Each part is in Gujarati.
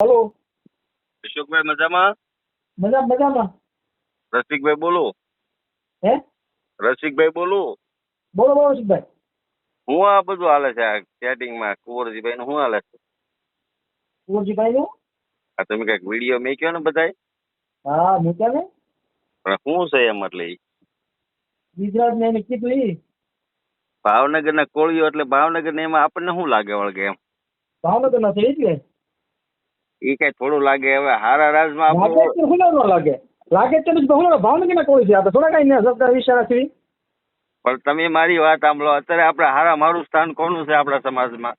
હલો. અશોકભાઈ મજામાં? મજા મજામાં. રસિકભાઈ બોલો. હે? રસિકભાઈ બોલો. બોલો બોલો રસિકભાઈ. હું આ બધું હાલે છે આ ચેટિંગમાં કુંવરજીભાઈ નું શું હાલે છે? કુંવરજીભાઈ નું આ તમે કંઈક વીડિયો મેક્યો ને બધાય? હા મૂક્યા ને? પણ શું છે એમ એટલે? ગુજરાત ને એને કીધું ઈ. ભાવનગરના કોળીઓ એટલે ભાવનગર ને એમાં આપણને શું લાગે વળગે એમ? ભાવનગર ના છે એટલે? એ કઈ થોડું લાગે. હવે હારા રાજમાં તો લાગે. લાગે તો પછી હુનર ભાવનગર ના કોઈ છે. આપણે થોડા કઈ ને સરકાર છે. પણ તમે મારી વાત સાંભળો. અત્યારે આપણે હારા મારું સ્થાન કોનું છે આપણા સમાજમાં?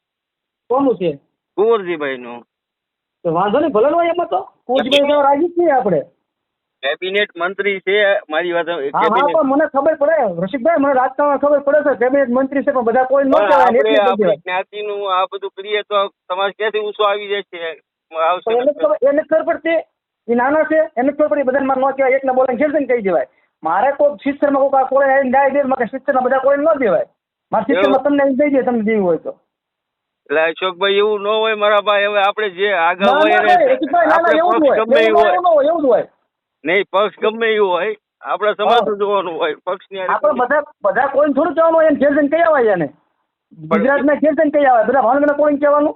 કોનું છે? કુંવરજીભાઈ નું તો વાંધો નહીં ભલે હોય એમાં તો. કુંવરજીભાઈ તો રાજી જ છીએ આપણે. કેબિનેટ મંત્રી છે મારી વાત હા હા પણ મને ખબર પડે. રસિકભાઈ મને રાજકારણ ખબર પડે છે. કેબિનેટ મંત્રી છે પણ બધા કોઈ ન કહેવાય ને આપણે આપણી. જ્ઞાતિનું આ બધું કરીએ તો સમાજ ક્યાંથી ઊંચો આવી જાય છે? આવશે એને ખબર એને ખબર પડતી એ નાના છે એને ખબર પડે. બધાને મારે ન કહેવાય. એકને બોલે ઘેર જઈને કહી દેવાય. મારે કોઈ શિસ્તરમાં કોઈ કોઈ આવીને ગાય દે મારે શિસ્તરમાં બધા કોઈ ન દેવાય. મારા શિસ્તરમાં તમને દઈ દે તમને દેવું હોય તો. એટલે અશોકભાઈ એવું ન હોય મારા ભાઈ. હવે આપણે જે આગળ હોય આપણે એવું પક્ષ હોય. ગમે એવું હોય એવું હોય. નહીં પક્ષ ગમે એવું હોય. આપણે સમાજ જોવાનું હોય. પક્ષની આપણે બધા બધા કોઈ થોડું કહેવાનું હોય ઘેર જઈને કહી આવે એને. ગુજરાતના ઘેર જઈને કહી આવે બધા ભાવનગરના કોઈ કહેવાનું?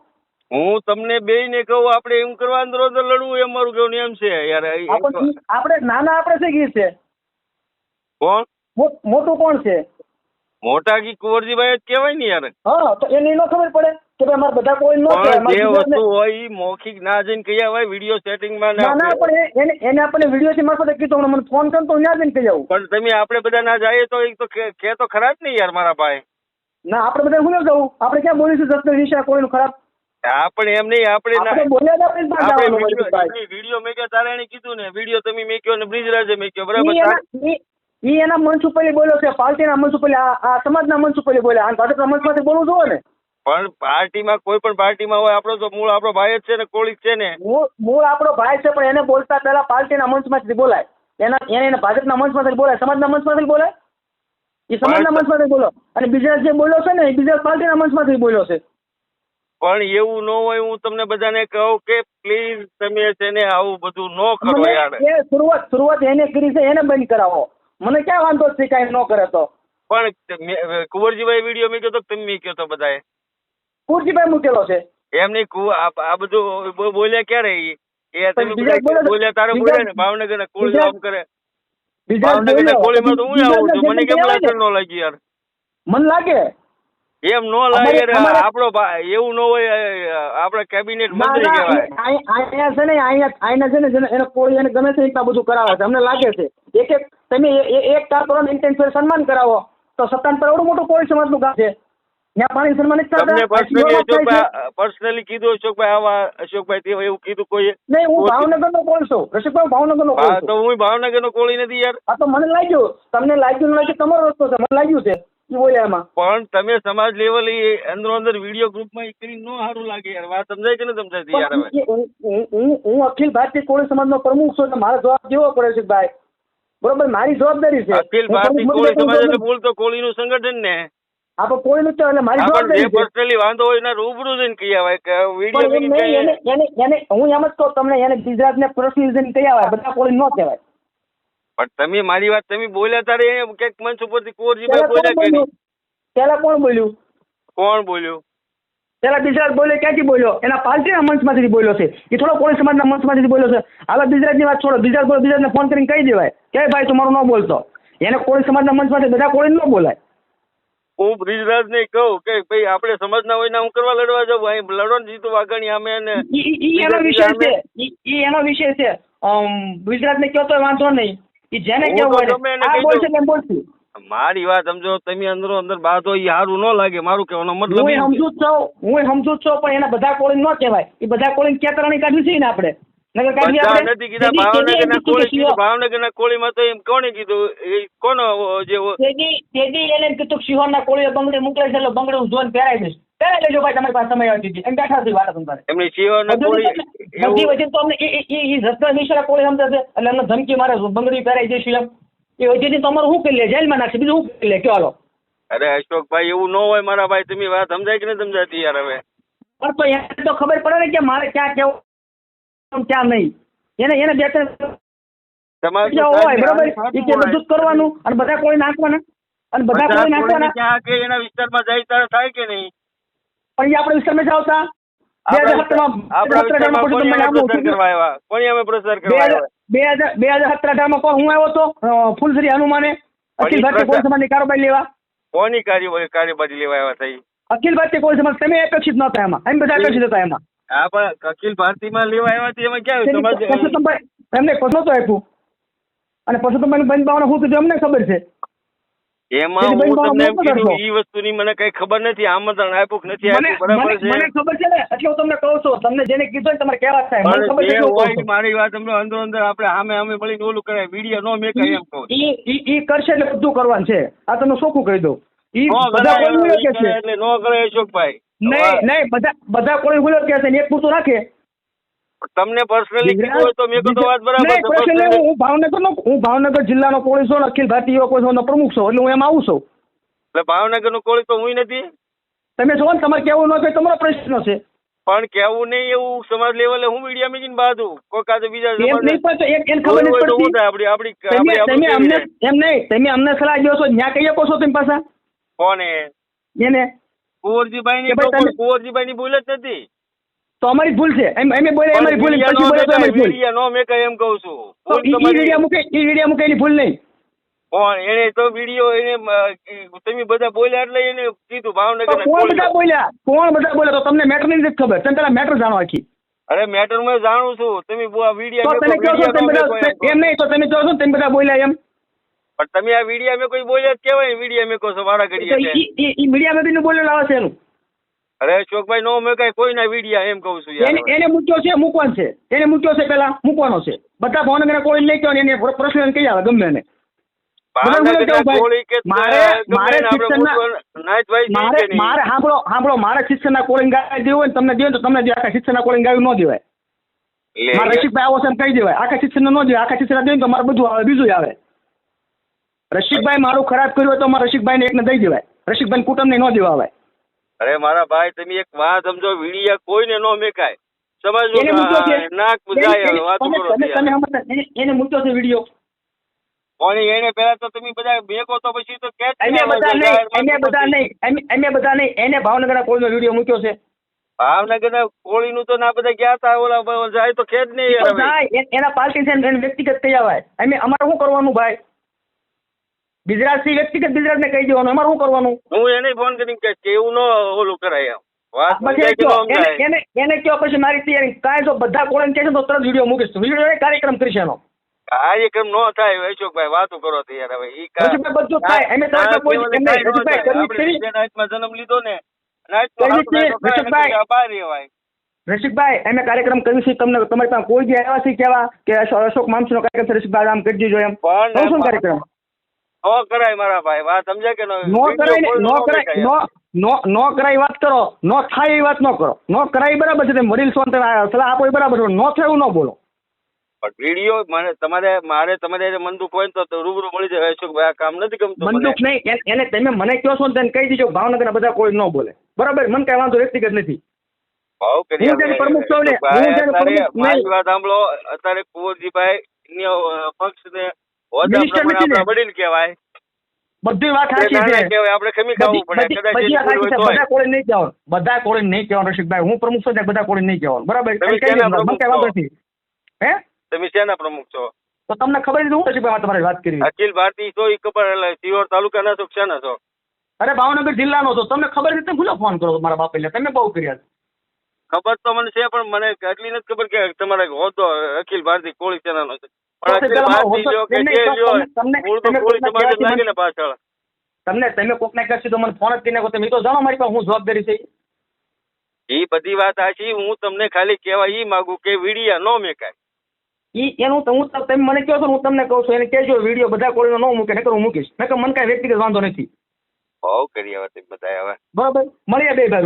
હું તમને બે ને કહું આપણે એમ કરવા અંદર લડવું એ મારું કેવું એમ છે. યાર આપણે નાના આપણે છે ગીર છે? કોણ? મોટું કોણ છે? મોટા કી કુંવરજીભાઈ જ કહેવાય ને યાર. હા તો એને ન ખબર પડે કે ભાઈ મારે બધા કોઈ ન જે વસ્તુ હોય ઈ મૌખિક ના જઈને કહી આવાય વીડિયો સેટિંગમાં ના ના પણ એને એને આપણે વીડિયો મારફતે કીધું મને ફોન કર તો ત્યાં જઈને કહી આવું. પણ તમે આપણે બધા ના જઈએ તો એક તો કે તો ખરાબ ને યાર મારા ભાઈ. ના આપણે બધા હું ન જવું આપણે ક્યાં બોલીશું? જતન વિશે કોઈનું ખરાબ આપણે એમ નહીં આપણે આપણે છે. વીડિયો મેક્યો તારે એને કીધું ને વીડિયો તમે મેક્યો ને બ્રિજરાજે મેક્યો બરાબર? ઈ એના- મંચ ઉપર બોલ્યો છે પાર્ટીના મંચ ઉપર આ સમાજના મંચ ઉપર બોલ્યા. આ ભાજપના મંચમાંથી બોલવું જોવે ને? પણ પાર્ટીમાં કોઈ પણ પાર્ટીમાં હોય આપણો તો મૂળ આપણો ભાઈ જ છે ને કોળી છે ને. મૂળ મૂળ આપણો ભાઈ છે પણ એને બોલતા પહેલા પાર્ટીના મંચમાંથી બોલાય. એના એને એને ભાજપના મંચમાંથી બોલાય. સમાજના મંચમાંથી બોલાય? એ સમાજના મંચમાંથી બોલો. અને બીજા જે બોલ્યો છે ને એ બીજા પાર્ટીના મંચમાંથી બોલ્યો છે. પણ એવું ન હોય હું તમને બધાને કહું કે પ્લીઝ તમે છે ને આવું બધું ન કરો યાર. એ શરૂઆત શરૂઆત એને કરી છે એને બંધ કરાવો. મને ક્યાં વાંધો છે કાંઈ ન કરે તો? પણ કુંવરજીભાઈ વીડિયો મૂક્યો તો તમે મૂક્યો તો બધાએ. કુંવરજીભાઈ મૂકેલો છે? એમ નહીં કુ આ બધું બોલ્યા ક્યારે? એ તમે બોલ્યા તારે બોલ્યા ને? ભાવનગરના કોળી બીજા- આમ કરે? ભાવનગર ને. કોળીમાં તો હું આવું છું? મને કેમ ને. ન લાગી યાર? મને લાગે એમ નો લાગે આપણો એવું નો હોય આપડે કેબિનેટ મંત્રી કહેવાય. અહીંયા છે ને અહીંયા અહીંયા છે ને એને કોળી અને ગમે છે એટલા બધું કરાવે છે. અમને લાગે છે. એક એક તમે એક કાર કરો ઇન્ટેન્સ સન્માન કરાવો તો સત્તાન પર એવડું મોટું કોળી સમાજનું કામ છે. પાણી સન્માન તમને પર્સનલી થાય અશોકભાઈ પર્સનલી કીધું અશોકભાઈ આવા અશોકભાઈ તે એવું કીધું કોઈ? નહીં હું ભાવનગરનો કોળ છું? રસિકભાઈ ભાવનગરનો છું? તો હું ભાવનગરનો કોળી નથી યાર. આ તો મને લાગ્યું. તમને લાગ્યું ન લાગ્યું તમારો રસ્તો છે. મને લાગ્યું છે. એ બોલ્યા એમાં પણ તમે સમાજ લેવલ અંદરો અંદર વીડિયો ગ્રુપમાં એ કરી નો સારું લાગે યાર. વાત સમજાય કે ન સમજાતી યાર હવે હું- હું- હું હું અખિલ ભારતીય કોળી સમાજનો પ્રમુખ છું એટલે મારો જવાબ દેવો પડે છે ભાઈ? બરોબર? મારી જવાબદારી છે. અખિલ હું ભારતીય કોળી સમાજ એટલે બોલ તો કોળીનું સંગઠન ને. આપણે કોળીનું જ છે એટલે મારી જવાબદારી છે. પર્સનલી વાંધો હોય એના રૂબરૂ જઈને કહી આવે કે વીડિયો પણ એને એને હું એમ જ કહું તમને એને ગુજરાતને પ્રશ્ન કહી આવે બધા કોળી નો કહેવાય. પણ તમે મારી વાત તમે બોલ્યા તારે ક્યાંક મંચ ઉપરથી કુંવરજીભાઈ બોલ્યા કે પેલા કોણ બોલ્યું? કોણ બોલ્યું? પેલા બિજરાજ બોલ્યો ક્યાંથી બોલ્યો? એના પાર્ટીના મંચમાંથી બોલ્યો છે. એ થોડો કોળી સમાજના મંચમાંથી બોલ્યો છે. હાલો બિજરાજની વાત છોડો. બિજરાજ બોલો બિજરાજને ફોન કરીને કહી દેવાય. કે ભાઈ તું મારું ન બોલતો. એને કોળી સમાજના મંચમાંથી બધા કોળી ન બોલાય. હું બ્રિજરાજ ને કહું કે ભાઈ આપણે સમજના હોય ને હું કરવા લડવા જાઉં અહીં લડવાનું જીતું વાઘાણી અમે ઈ એનો વિષય છે. એ એનો વિષય છે. બ્રિજરાજ ગુજરાતને કહો તો વાંધો નહીં. ઈ જેને કેવું હોય આ બોલશે એમ બોલશું મારી વાત સમજો તમે અંદરો અંદર બાતો એ સારું ન લાગે મારું કહેવાનો મતલબ હું સમજુ જ છું હું સમજુ જ છું પણ એના બધા કોળી ન કહેવાય. એ બધા કોળી કેતરાણી કાઢી છે ને આપણે. નથી કીધા ભાવનગર ના એમ ભાવનગરના કોળી કીધું ભાવનગરના કોળીમાં તો એમ કોણે કીધું? એ કોનો જે તેજી એને કીધું કે સિંહોરના કોળીએ બંગડી મોકલે છે એટલે બંગડે હું જોન પહેરાવી દઈશ. પહેરાવી લેજો ભાઈ તમારી પાસે સમય આવી એમ બેઠા છે વાત તમારે એમની કોળી બધી એવું તો અમને એ- એ- એ- રસ્તા નિશાળા કોળી સમજે છે એટલે અમને ધમકી મારે બંગડી પહેરાઈ દઈશું એમ એ વચ્ચેથી અમારું શું કરી લે? જેલમાં નાખશે. બીજું શું કરી લે? કયો હાલો. અરે અશોકભાઈ એવું ન હોય મારા ભાઈ. તમે વાત સમજાય કે નહીં સમજાતી યાર હવે? પણ તો એને તો ખબર પડે ને કે મારે ક્યાં કેવું ક્યાં નહીં. એને એને બે ત્રણ તમારે હોય સાહેબ એ કે બધું જ કરવાનું અને બધા કોઈ નાખવાના. અને બધા બધા કોઈ નાખવાના. ક્યાં કે એના વિસ્તારમાં જાય ત્યારે થાય કે નહીં? પણ આપણે વિસ્તારમાં જ આવતા. બે હજાર સત્તર હું આવ્યો હતો અ, ફૂલશ્રી હનુમાને. અખિલ ભારતીય પ્રજા- કોળી સમાજની કારોબારી લેવા. કોની કાર્ય કાર્યબાજી લેવા આવ્યા થઈ અખિલ ભારતીય કોળી સમાજ તમે અપેક્ષિત નહોતા એમાં. એમ બધા અપેક્ષિત હતા એમાં. પણ અખિલ ભારતીમાં લેવા આવ્યા એમાં ક્યાં સમાજ એમને પસંદ નહોતું આપ્યું. અને પરસોત્તમભાઈ બંધ ભાવના શું કીધું અમને ખબર છે? એમાં હું તમને એમ કીધું. ઈ વસ્તુની મને કઈ ખબર નથી આમંત્રણ આપ્યું કે નથી આપ્યું બરાબર છે? મને ખબર છે ને એટલે હું તમને કહું છું તમને જેને કીધું ને તમારે કેવા થાય. મને ખબર છે હોય મારી વાત તમને અંદર અંદર આપણે સામે સામે મળીને ઓલું કરાય વીડિયો નો મેકાય એમ કહું ઈ ઈ ઈ કરશે એટલે બધું કરવાનું છે. આ તમને સોખું કહી દઉં. ઈ બધા કોઈ કે છે. એટલે નો કરે અશોકભાઈ. નહીં નહીં બધા બધા કોઈ ગુલર કે છે એક પૂરતું રાખે. તમને પર્સનલી કીધું હોય તો મેં કીધું વાત બરાબર હું ભાવનગર નો હું ભાવનગર જિલ્લાનો કોળી છું અખિલ ભારતીય કોળી પ્રમુખ છું એટલે હું એમ આવું છું. એટલે ભાવનગરનું કોળી તો હું નથી? તમે જો ને તમારે કેવું ન હોય તમારો પ્રશ્ન છે. પણ કેવું નહીં એવું સમાજ લેવલે હું મીડિયા મેકીને બાજુ કોઈ કાજે બીજા એમ નહીં પણ એક એને ખબર નથી પડતી. આપડી આપડી તમે અમને એમ નહીં તમે અમને સલાહ દો છો ન્યા કહી શકો છો તમે પાછા? કોને? એને? કુંવરજીભાઈ ની કે કુંવરજીભાઈ ની ભૂલ જ નથી? તો અમારી ભૂલ છે. એમ એમ બોલે અમારી ભૂલ પછી બોલે તો અમારી ભૂલ. નો મે મેકાય એમ કહું છું. ઈ વિડિયો. મૂકે ઈ વિડિયો મૂકે એની ભૂલ નહીં. પણ એને તો વિડિયો એને તમે બધા બોલ્યા એટલે એને કીધું ભાવનગર કોણ બધા બોલ્યા? કોણ બધા બોલ્યા? તો તમને મેટર નથી ખબર. તમે પેલા મેટર જાણો આખી. અરે મેટર મેં જાણું છું. તમે આ તો તમે કહો છો તમે બધા એમ નહીં તો તમે કહો છો તમે બધા બોલ્યા એમ. પણ તમે આ વિડિયા મેં કોઈ બોલ્યા જ કેવાય વિડિયા મેં કહો છો વાળા ઘડી ઈ મીડિયા મેં બીનું બોલેલું આવે છે એનું. અરે અશોકભાઈ નો મેં કઈ કોઈના વિડીયા એમ કહું છું યાર. એને મૂક્યો છે મૂકવાનો છે. એને મૂક્યો છે પેલા મૂકવાનો છે. બધા ભાવનગર કોઈ લઈ ગયો એને પ્રશ્ન કહી આવે ગમે એને. મારે- શિક્ષણના- કોલિંગ ગાય દેવું હોય ને તમને દે તો તમને આખા શિક્ષણના કોલિંગ ગાયું ન દેવાય. મારે રસિકભાઈ આવો છે કહી દેવાય. આખા શિક્ષણ ન દેવાય. આખા શિક્ષણ દે તો મારે બધું આવે બીજું આવે. રસિકભાઈ મારું ખરાબ કર્યું હોય તો મારે રસિકભાઈને એકને દઈ દેવાય. રસિકભાઈ કુટુંબને ન દેવા આવે. અરે મારા ભાઈ તમે એક વાત સમજો વીડિયા કોઈને નો મેકાય. સમજો એને નાક જાય વાત કરો તમે તમે એને- એને મૂક્યો છે વિડિયો. પણ એને પેલા તો તમે બધા મેકો તો પછી તો કે અમે બધા નહીં અમે બધા નહીં અમે- અમે બધા નહીં. એને ભાવનગરના કોઈનો વીડિયો મૂક્યો છે. ભાવનગરના કોળીનું તો ના બધા ગયા તા ઓલા જાય તો ખેદ નહીં એના પાર્ટી છે વ્યક્તિગત થઈ આવાય અમે અમારે શું કરવાનું ભાઈ? ગુજરાતથી વ્યક્તિગત ગુજરાતને કહી દેવાનું? અમારે શું કરવાનું? હું એને ફોન કરીને કહીશ કે એવું ન ઓલું કરાય એમ. ન? એને એને એને કયો પછી મારી તૈયારી. કાંઈ જો બધા કોળીને કહે છે તો તરત વીડિયો મૂકીશ વીડિયો કાર્યક્રમ કરીશ એનો. કાર્યક્રમ નો થાય અશોકભાઈ વાતો કરો યાર હવે. ઈ બધું થાય. એમે બોલી- એમને ન નાઈટમાં જન્મ લીધો ને રસિકભાઈ. અમે કાર્યક્રમ કર્યું છે. તમને તમારી પાસે કોઈ જે આવ્યા છે કેવા કે અશોક અશોક મામસીનો કાર્યક્રમ છે રસિકભાઈ આમ કરી દેજો એમ. ને કાર્યક્રમ? નો કરાય મારા ભાઈ વાત સમજ્યા કે નો? કરાય નો કરાય નો નો નો કરાય વાત કરો નો થાય એ વાત નો કરો. નો કરાય બરાબર છે તમે વડીલ ને આ સલાહ આપો એ બરાબર છે નો થાય એવું ન બોલો. પણ વીડિયો મને તમારે મારે તમારે મન દુખ હોય ને તો રૂબરૂ મળી જાય. અશોકભાઈ આ કામ નથી ગમતું મન? દુખ નહીં એને- તમે મને કહો છો તેને કહી દીજો ભાવનગર બધા કોઈ ન બોલે. બરાબર મને કઈ વાંધો વ્યક્તિગત નથી. પ્રમુખ ને, અત્યારે કુંવરજીભાઈ પક્ષ હોદ્દા મિનિસ્ટર નથી ને? વડીલ કહેવાય. બધી વાત સાચી છે. આપણે ખમી ખાવું પડે કદાચ બધી કોળી નહીં કહેવાનું. બધા કોળી નહીં કહેવાનું રસિકભાઈ. હું પ્રમુખ છું બધા કોળી નહીં કહેવાનું. બરાબર? તમે કઈ વાંધો નથી. હે? શેના પ્રમુખ છો? તો તમને ખબર નથી હું રસિકભાઈ તમારી વાત કરી. અખિલ ભારતીય છો એ ખબર એટલે સિહોર તાલુકાના છો કે શેના છો? અરે ભાવનગર જિલ્લાનો છો. તમને ખબર નથી ભૂલો ફોન કરો મારા બાપ એટલે તમે બહુ કર્યા છે. ખબર તો મને છે પણ મને એટલી નથી ખબર કે તમારે હોદ્દો અખિલ ભારતીય કોળી સેનાનો છે. તમને- તમે કોક ને તમે કરશો તો મને ફોન જ કરીને તમે તો જાણો મારી પાસે હું જવાબદારી છે. એ બધી વાત આછી હું તમને ખાલી કહેવા ઈ માંગુ કે વિડિયા નો મેકાય. ઈ એનું તો હું તમે મને કહો છો હું તમને કહું છું એને કહેજો વીડિયો બધા કોળીનો નો મૂકે નકર હું મૂકીશ. નકર મને કાંઈ વ્યક્તિગત વાંધો નથી. ભાવ કરી હવે તે બધા હવે. બરાબર? મળીએ બે ભાઈ